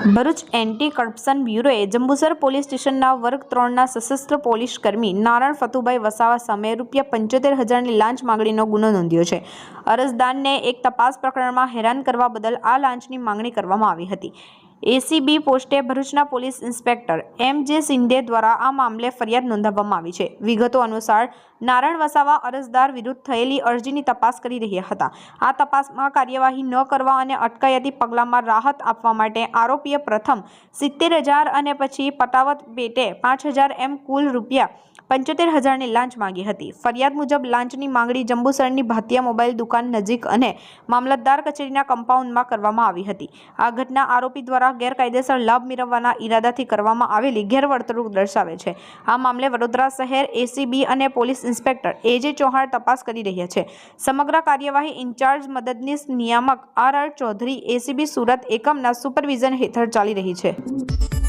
Bharuch anti corruption બ્યુરોએ Jambusar police સ્ટેશનના વર્ગ ત્રણના સશસ્ત્ર પોલીસ કર્મી નારાયણ ફતુભાઈ વસાવા સામે રૂપિયા પંચોતેર હજારની લાંચ માંગણીનો ગુનો નોંધ્યો છે. અરજદારને એક તપાસ પ્રકરણમાં હેરાન કરવા બદલ આ લાંચની માંગણી કરવામાં આવી હતી. એસીબી પોસ્ટે ભરૂચના પોલીસ ઇન્સ્પેક્ટર એમ જે સિંધે દ્વારા આ મામલે ફરિયાદ નોંધાવવામાં આવી છે. વિગતો અનુસાર, નારાયણ વસાવા અરજદાર વિરુદ્ધ થયેલી અરજીની તપાસ કરી રહ્યા હતા. આ તપાસમાં કાર્યવાહી ન કરવા અને અટકાયતી પગલાંમાં રાહત આપવા માટે આરોપીએ પ્રથમ સિત્તેર હજાર અને પછી પટાવત પેટે પાંચ હજાર એમ કુલ રૂપિયા પંચોતેર હજારની લાંચ માંગી હતી. ફરિયાદ મુજબ, લાંચની માંગણી જંબુસરની ભાતિયા મોબાઈલ દુકાન નજીક અને મામલતદાર કચેરીના કમ્પાઉન્ડમાં કરવામાં આવી હતી. આ ઘટના આરોપી દ્વારા ગેરકાયદેસર લાભ મેળવવાના ઈરાદાથી કરવામાં આવેલી ગેરવર્તણૂક દર્શાવે છે. આ મામલે વડોદરા શહેર એસીબી અને પોલીસ ઇન્સ્પેક્ટર એજે ચૌહાણ તપાસ કરી રહ્યા છે. સમગ્ર કાર્યવાહી ઇન્ચાર્જ મદદનીશ નિયામક R R Chaudhary, ACB Surat એકમના સુપરવિઝન હેઠળ ચાલી રહી છે.